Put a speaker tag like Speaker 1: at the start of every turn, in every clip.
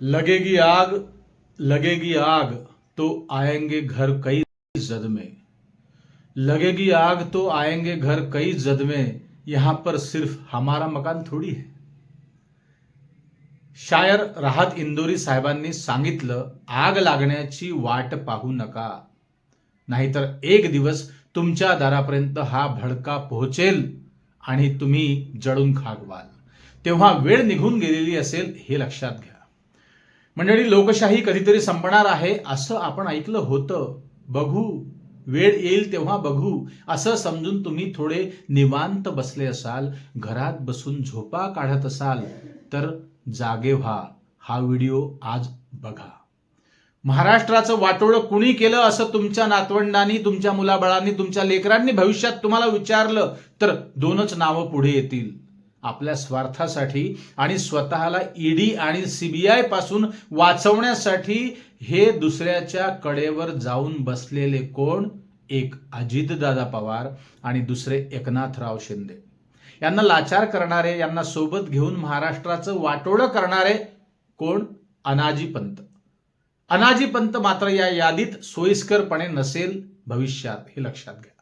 Speaker 1: लगेगी आग लगेगी आग तो आएंगे घर कई जद में लगेगी आग तो आएंगे घर कई जद में यहां पर सिर्फ हमारा मकान थोडी है। शायर राहत इंदोरी साहेबांनी सांगितलं आग लागण्याची वाट पाहू नका नाहीतर एक दिवस तुमच्या दारापर्यंत हा भडका पोहोचेल आणि तुम्ही जळून खागवाल. व्हाल तेव्हा वेळ निघून गेलेली असेल हे लक्षात घ्या. मंडळी लोकशाही कधीतरी संपणार आहे. असं आपण ऐकलं होतं. बघू. वेळ येईल तेव्हा बघू. असं समजून तुम्ही थोडे निवांत बसले असाल घरात बसून झोपा काढत असाल तर जागे व्हा. हा व्हिडिओ आज बघा. महाराष्ट्राचं वाटोळं कुणी केलं असं तुमच्या नातवंडांनी तुमच्या मुलाबाळांनी तुमच्या लेकरांनी भविष्यात तुम्हाला विचारलं तर दोनच नावं पुढे येतील. आपल्या स्वार्थासाठी आणि स्वतःला ईडी आणि सीबीआयपासून वाचवण्यासाठी हे दुसऱ्याच्या कडेवर जाऊन बसलेले कोण? एक अजितदादा पवार आणि दुसरे एकनाथराव शिंदे. यांना लाचार करणारे यांना सोबत घेऊन महाराष्ट्राचं वाटोळं करणारे कोण? अनाजी पंत. अनाजी पंत मात्र या यादीत सोयीस्करपणे नसेल भविष्यात हे लक्षात घ्या.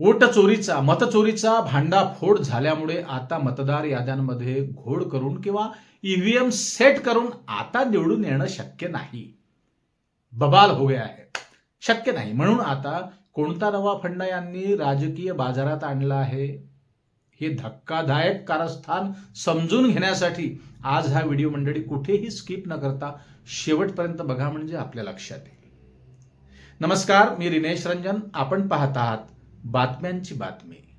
Speaker 1: वोट चोरीचा मतचोरीचा भांडाफोड झाल्यामुळे आता मतदार याद्यांमध्ये घोड करून किंवा ईव्हीएम सेट करून आता निवडून येणं शक्य नाही. बबाल हो गया आहे शक्य नाही. म्हणून आता कोणता नवा फंडा यांनी राजकीय बाजारात आणला आहे? हे धक्कादायक कारस्थान समजून घेण्यासाठी आज हा व्हिडिओ मंडळी कुठेही स्किप न करता शेवटपर्यंत बघा म्हणजे आपल्या लक्षात येईल. नमस्कार मी रिनेश रंजन. आपण पाहत आहात बातम्यांची बातमी.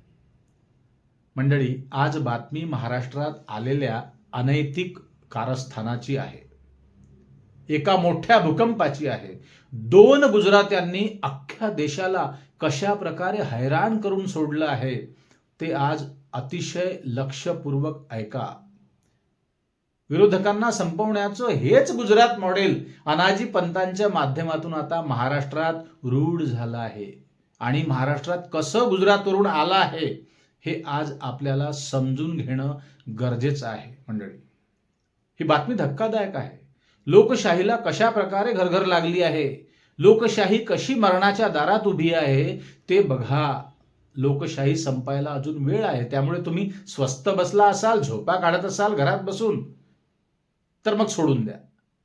Speaker 1: मंडळी आज बातमी महाराष्ट्रात आलेल्या अनैतिक कारस्थानाची आहे. एका मोठ्या भूकंपाची आहे. दोन गुजरात्यांनी अख्ख्या देशाला कशा प्रकारे हैराण करून सोडलं आहे ते आज अतिशय लक्षपूर्वक ऐका. विरोधकांना संपवण्याचं हेच गुजरात मॉडेल अनाजी पंतांच्या माध्यमातून आता महाराष्ट्रात रूढ झालं आहे. आणि महाराष्ट्रात कसं गुजरातवरून आलं आहे हे आज आपल्याला समजून घेणं गरजेचं आहे मंडळी. ही बातमी धक्कादायक आहे. लोकशाहीला कशा प्रकारे घरघर लागली आहे लोकशाही कशी मरणाच्या दारात उभी आहे ते बघा. लोकशाही संपायला अजून वेळ आहे त्यामुळे तुम्ही स्वस्त बसला असाल झोपा काढत असाल घरात बसून तर मग सोडून द्या.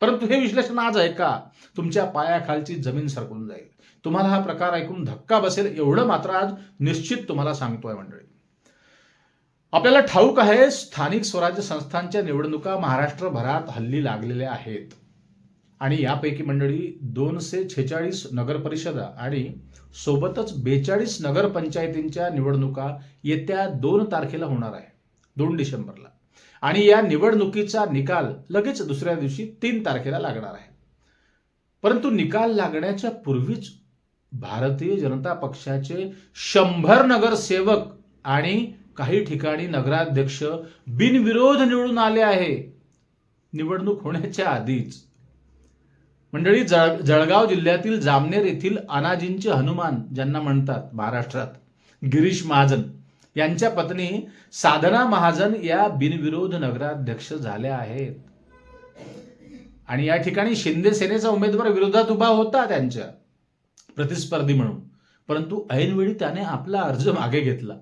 Speaker 1: परंतु हे विश्लेषण आज ऐका. तुमच्या पायाखालची जमीन सरकून जाईल. तुम्हाला हा प्रकार ऐकून धक्का बसेल एवढं मात्र आज निश्चित तुम्हाला सांगतोय मंडळी. आपल्याला ठाऊक आहे स्थानिक स्वराज्य संस्थांच्या निवडणुका महाराष्ट्रभरात हल्ली लागलेल्या आहेत. आणि यापैकी मंडळी दोनशे छेचाळीस नगरपरिषदा आणि सोबतच बेचाळीस नगरपंचायतींच्या निवडणुका येत्या दोन तारखेला होणार आहे दोन डिसेंबरला. आणि या निवडणुकीचा निकाल लगेच दुसऱ्या दिवशी तीन तारखेला लागणार आहे. परंतु निकाल लागण्याच्या पूर्वीच भारतीय जनता पक्षाचे शंभर नगरसेवक आणि काही ठिकाणी नगराध्यक्ष बिनविरोध निवडून आले आहे. निवडणूक होण्याच्या आधीच. मंडळी जळ जळगाव जिल्ह्यातील जामनेर येथील अनाजींचे हनुमान ज्यांना म्हणतात महाराष्ट्रात गिरीश महाजन यांच्या पत्नी साधना महाजन या बिनविरोध नगराध्यक्ष झाल्या आहेत. आणि या ठिकाणी शिंदे सेनेचा उमेदवार विरोधात उभा होता त्यांच्या. प्रतिस्पर्धी म्हणून. परंतु ऐनवेळी त्याने आपला अर्ज मागे घेतला.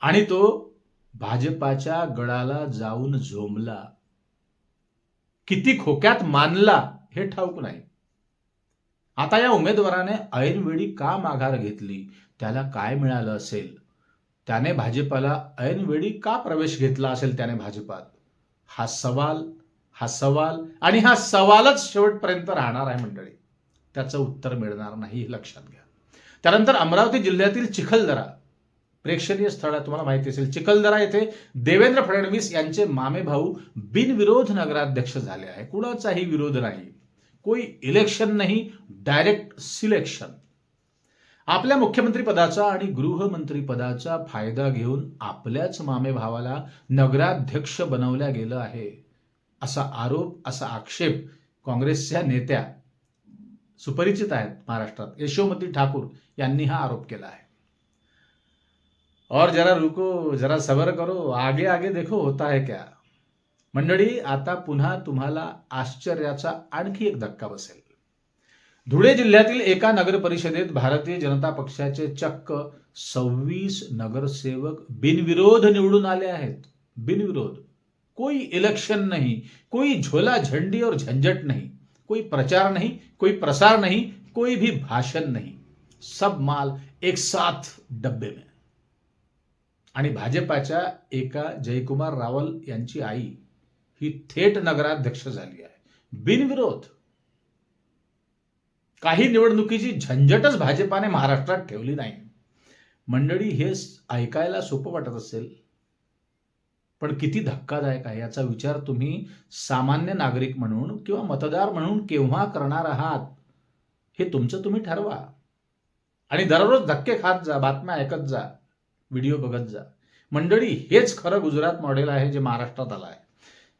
Speaker 1: आणि तो भाजपाच्या गळाला जाऊन झोंबला. किती खोक्यात मानला हे ठाऊक नाही. आता या उमेदवाराने ऐनवेळी का माघार घेतली? त्याला काय मिळालं असेल? त्याने भाजपाला ऐनवेळी का प्रवेश घेतला असेल त्याने भाजपात? हा सवाल हा सवाल आणि हा सवालच शेवटपर्यंत राहणार आहे मंडळी. त्याचं उत्तर मिळणार नाही हे लक्षात घ्या. त्यानंतर अमरावती जिल्ह्यातील चिखलदरा प्रेक्षणीय स्थळ आहे, तुम्हाला माहिती असेल. चिखलदरा येथे देवेंद्र फडणवीस यांचे मामे भाऊ बिनविरोध नगराध्यक्ष झाले आहे. कुणाचाही विरोध नाही. कोई इलेक्शन नाही डायरेक्ट सिलेक्शन आपल्या मुख्यमंत्री पदाचा आणि गृहमंत्री पदाचा फायदा घेऊन आपल्याच मामे भावाला नगराध्यक्ष बनवल्या गेलं आहे. असा आरोप असा आक्षेप काँग्रेसच्या नेत्या सुपरिचित आहेत महाराष्ट्रात. यशोमती ठाकूर यांनी हा आरोप केला आहे. और जरा रुको जरा सबर करो आगे आगे देखो होता है क्या? मंडळी आता पुन्हा तुम्हाला आश्चर्याचा आणखी एक धक्का बसेल. धुळे जिल्ह्यातील एका नगर परिषदेत भारतीय जनता पक्षाचे चक्क सव्वीस नगरसेवक बिनविरोध निवडून आले आहेत. बिनविरोध. कोई इलेक्शन नाही कोई झोला झंडी और झंझट नाही. कोई प्रचार नहीं कोई प्रसार नहीं कोई भी भाषण नहीं। सब माल एक साथ डब्बे में। आणि भाजपाच्या एका जयकुमार रावल यांची आई ही थेट नगराध्यक्ष झाली आहे. बिनविरोध. काही निवडणुकीची झंझटच भाजपाने महाराष्ट्रात ठेवली नाही. मंडळी हे ऐकायला सोपं वाटत असेल पण किती धक्कादायक आहे याचा विचार तुम्ही सामान्य नागरिक म्हणून किंवा मतदार म्हणून केव्हा करणार आहात हे तुमचं तुम्ही ठरवा. आणि दररोज धक्के खात जा बातम्या ऐकत जा व्हिडिओ बघत जा. मंडळी हेच खरं गुजरात मॉडेल आहे जे महाराष्ट्रात आलं आहे.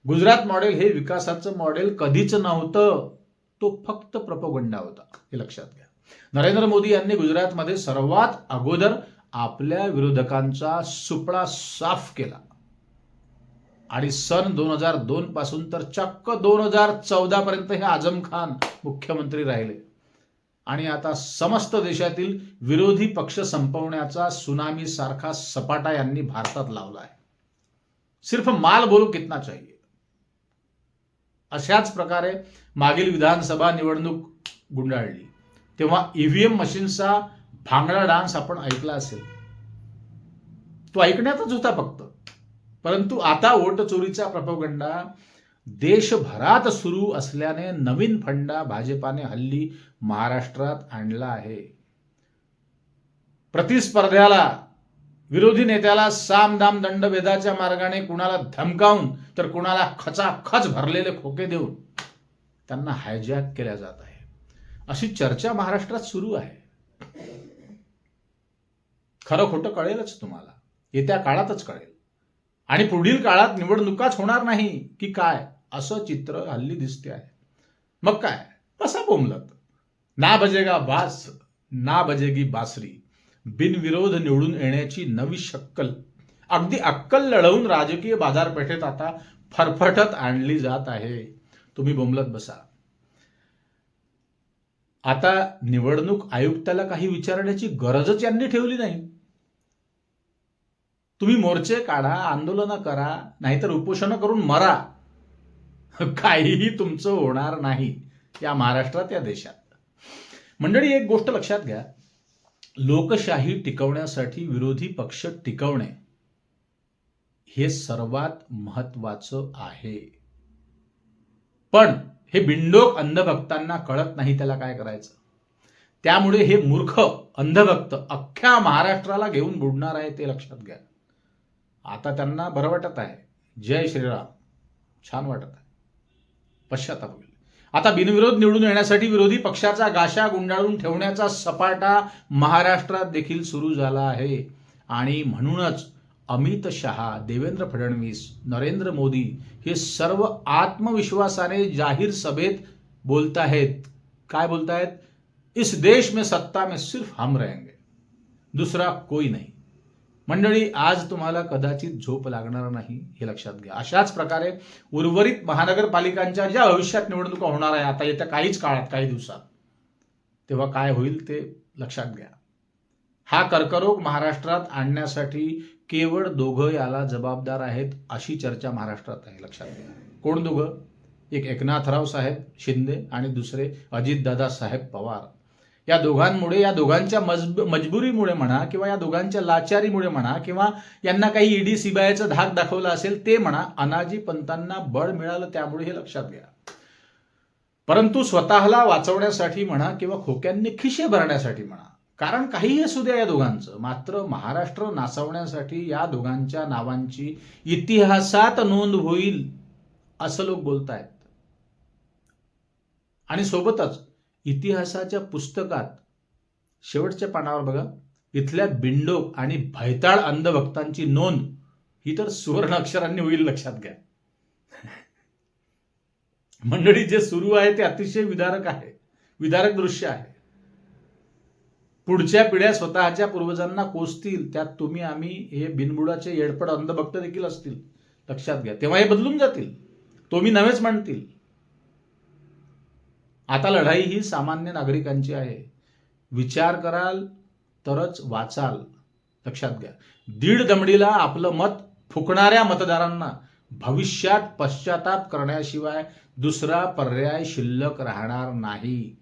Speaker 1: गुजरात मॉडेल हे विकासाचं मॉडेल कधीच नव्हतं तो फक्त प्रपोगंडा होता. हे लक्षात घ्या. नरेंद्र मोदी यांनी गुजरातमध्ये सर्वात अगोदर आपल्या विरोधकांचा सुपळा साफ केला. आणि सन दोन हजार दोन पासून तर चक्क दोन हजार चौदा पर्यंत हे आझम खान मुख्यमंत्री राहिले. आणि आता समस्त देशातील विरोधी पक्ष संपवण्याचा सुनामी सारखा सपाटा यांनी भारतात लावला आहे. सिर्फ माल बोलू कितना चाहिए? अशाच प्रकारे मागील विधानसभा निवडणूक गुंडाळली. तेव्हा ईव्हीएम मशीनचा भांगडा डान्स आपण ऐकला असेल. तो ऐकण्यातच होता फक्त. परंतु आता वोट चोरीचा प्रपोगंडा देशभरात सुरू असल्याने नवीन फंडा भाजपाने हल्ली महाराष्ट्रात आणला आहे. प्रतिस्पर्ध्याला विरोधी नेत्याला सामदाम दंडभेदाच्या मार्गाने कुणाला धमकावून तर कुणाला खचाखच भरलेले खोके देऊन त्यांना हायजॅक केल्या जात आहे. अशी चर्चा महाराष्ट्रात सुरू आहे. खरं खोटं कळेलच तुम्हाला. येत्या काळातच कळेल. आणि पुढील काळात निवडणुकाच होणार नाही की काय? असं चित्र हल्ली दिसते आहे. मग काय? कसा बोमलत? ना बजेगा बास ना बजेगी बासरी. बिनविरोध निवडून येण्याची नवी शक्कल. अगदी अक्कल लढवून राजकीय बाजारपेठेत आता फरफटत आणली जात आहे. तुम्ही बोंबलत बसा. आता निवडणूक आयुक्ताला काही विचारण्याची गरजच यांनी ठेवली नाही. तुम्ही मोर्चे काढा आंदोलनं करा नाहीतर उपोषणं करून मरा. काहीही तुमचं होणार नाही या महाराष्ट्रात या देशात. मंडळी एक गोष्ट लक्षात घ्या. लोकशाही टिकवण्यासाठी विरोधी पक्ष टिकवणे हे सर्वात महत्वाचं आहे. पण हे बिंडोक अंधभक्तांना कळत नाही त्याला काय करायचं. त्यामुळे हे मूर्ख अंधभक्त अख्ख्या महाराष्ट्राला घेऊन बुडणार आहे ते लक्षात घ्या. आता त्यांना बरं वाटत आहे. जय श्रीराम. छान वाटत आहे. पश्चाताप होईल. आता बिनविरोध निवडून येण्यासाठी विरोधी पक्षाचा गाशा गुंडाळून ठेवण्याचा सपाटा महाराष्ट्रात देखील सुरू झाला आहे. आणि म्हणूनच अमित शहा देवेंद्र फडणवीस नरेंद्र मोदी हे सर्व आत्मविश्वासाने जाहीर सभेत बोलताहेत. काय बोलतायत इस देश में सत्ता में सिर्फ हम रहेंगे. दुसरा कोई नाही. मंडळी आज तुम्हाला कदाचित झोप लागणार नाही हे लक्षात घ्या. अशाच प्रकारे उर्वरित महानगरपालिकांच्या ज्या भविष्यात निवडणुका होणार आहे आता येत्या काहीच काळात काही दिवसात तेव्हा काय होईल ते लक्षात घ्या. हा कर्करोग महाराष्ट्रात आणण्यासाठी केवळ दोघं याला जबाबदार आहेत अशी चर्चा महाराष्ट्रात आहे लक्षात घ्या. कोण दोघं? एक एकनाथराव साहेब शिंदे आणि दुसरे अजितदादा साहेब पवार. या दोघांमुळे या दोघांच्या मजब मजबुरीमुळे म्हणा किंवा या दोघांच्या लाचारीमुळे म्हणा किंवा यांना काही ईडी सीबीआयचा धाक दाखवला असेल ते म्हणा अनाजी पंतांना बळ मिळालं त्यामुळे हे लक्षात घ्या. परंतु स्वतःला वाचवण्यासाठी म्हणा किंवा खोक्यांनी खिशे भरण्यासाठी म्हणा कारण काहीही असू द्या या दोघांचं मात्र महाराष्ट्र नाचवण्यासाठी या दोघांच्या नावांची इतिहासात नोंद होईल असं लोक बोलतायत. आणि सोबतच इतिहासाच्या पुस्तकात शेवटच्या पानावर बघा इथल्या बिंडोक आणि भैताळ अंधभक्तांची नोंद ही तर सुवर्ण अक्षरांनी होईल लक्षात घ्या. मंडळी जे सुरू आहे ते अतिशय विदारक आहे विदारक दृश्य आहे. पुढच्या पिढ्या स्वतःच्या पूर्वजांना कोसतील त्यात तुम्ही आम्ही हे बिनबुडाचे येडपड अंधभक्त देखील असतील. लक्षात घ्या. तेव्हा हे बदलून जातील. तो मी नव्हेच म्हणतील. आता लढाई ही सामान्य नागरिकांची आहे. विचार कराल तरच वाचाल. लक्षात घ्या. दीड दमडीला आपलं मत फुकणाऱ्या मतदारांना भविष्यात पश्चाताप करण्याशिवाय दुसरा पर्याय शिल्लक राहणार नाही.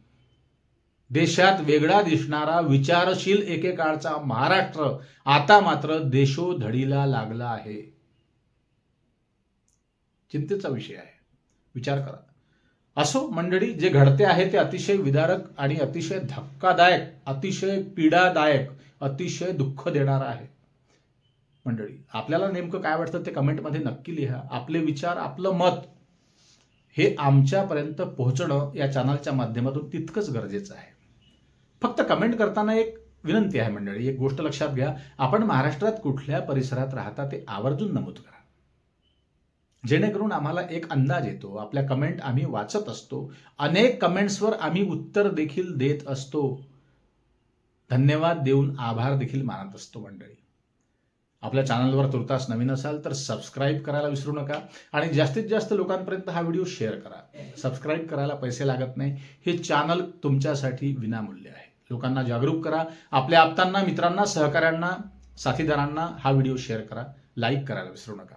Speaker 1: देशात वेगळा दिसणारा विचारशील एकेकाळचा महाराष्ट्र आता मात्र देशोधडीला लागला आहे. चिंतेचा विषय आहे. विचार करा. असो मंडळी जे घडते आहे ते अतिशय विदारक आणि अतिशय धक्कादायक अतिशय पीडादायक अतिशय दुःख देणारं आहे. मंडळी आपल्याला नेमकं काय वाटतं ते कमेंटमध्ये नक्की लिहा. आपले विचार आपलं मत हे आमच्यापर्यंत पोहोचणं या चॅनलच्या माध्यमातून तितकंच गरजेचं आहे. फक्त कमेंट करताना एक विनंती आहे मंडळी. एक गोष्ट लक्षात घ्या. आपण महाराष्ट्रात कुठल्या परिसरात राहता ते आवर्जून नमूद करा. जेणेकरून आम्हाला एक अंदाज येतो आपल्या कमेंट आम्ही वाचत असतो अनेक कमेंट्सवर आम्ही उत्तर देखील देत असतो. धन्यवाद देऊन आभार देखील मानत असतो मंडळी. आपल्या चॅनलवर तुर्तास नवीन असाल तर सबस्क्राईब करायला विसरू नका आणि जास्तीत जास्त लोकांपर्यंत हा व्हिडिओ शेअर करा. सबस्क्राईब करायला पैसे लागत नाही. हे चॅनल तुमच्यासाठी विनामूल्य आहे. लोकांना जागरूक करा. आपल्या आप्तांना मित्रांना सहकाऱ्यांना साथीदारांना हा व्हिडिओ शेअर करा. लाईक करायला विसरू नका.